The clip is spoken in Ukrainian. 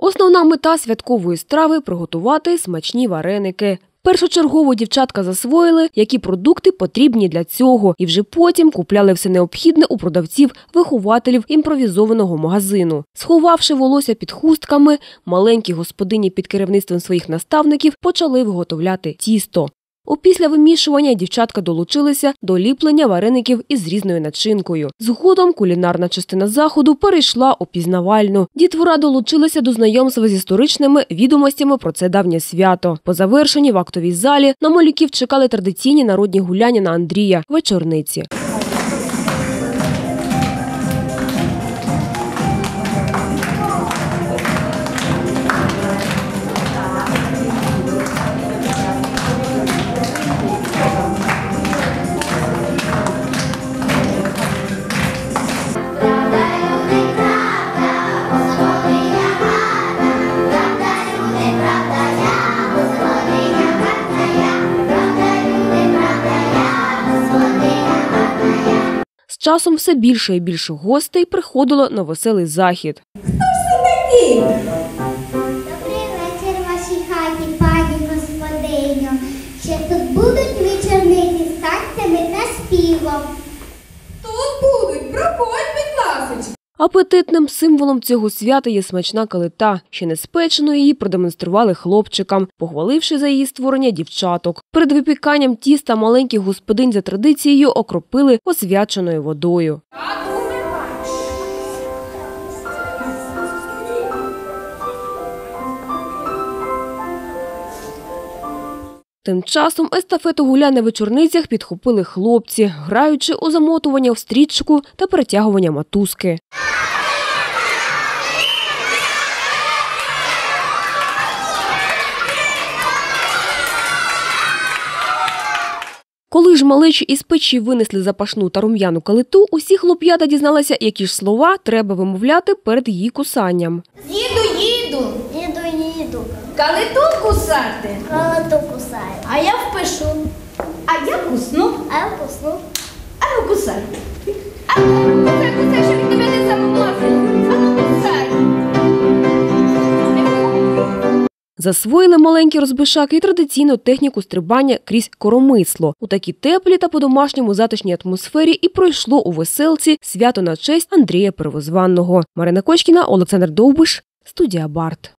Основна мета святкової страви приготувати смачні вареники. Першочергово дівчатка засвоїли, які продукти потрібні для цього, і вже потім купляли все необхідне у продавців, вихователів імпровізованого магазину. Сховавши волосся під хустками, маленькі господині під керівництвом своїх наставників почали виготовляти тісто. Опісля вимішування дівчатка долучилися до ліплення вареників із різною начинкою. Згодом кулінарна частина заходу перейшла у пізнавальну. Дітвора долучилася до знайомства з історичними відомостями про це давнє свято. По завершенні в актовій залі на малюків чекали традиційні народні гуляння на Андрія вечорниці. Часом все більше і більше гостей приходило на веселий захід. Добрий вечір, вашій хаті, пані господиню. Ще тут будуть вечорниці з танцями та співом. Тут будуть, проходь, будь ласочка. Апетитним символом цього свята є смачна калита. Ще не спечено її продемонстрували хлопчикам, похваливши за її створення дівчаток. Перед випіканням тіста маленьких господинь за традицією окропили освяченою водою. Тим часом естафету гуля на вечорницях підхопили хлопці, граючи у замотування в стрічку та перетягування матузки. Коли ж малечі із печі винесли запашну та рум'яну калиту, усі хлоп'ята дізналися, які ж слова треба вимовляти перед її кусанням. Їду, їду. Їду, їду, Калиту кусати. Калиту кусаю. А я впишу. А я кусну. А я кусну. А я кусаю. А ну Засвоїли маленькі розбишаки і традиційну техніку стрибання крізь коромисло. У такій теплі та по-домашньому затишній атмосфері і пройшло у веселці свято на честь Андрія Первозванного. Марина Кочкіна, Олександр Довбиш, студія Барт.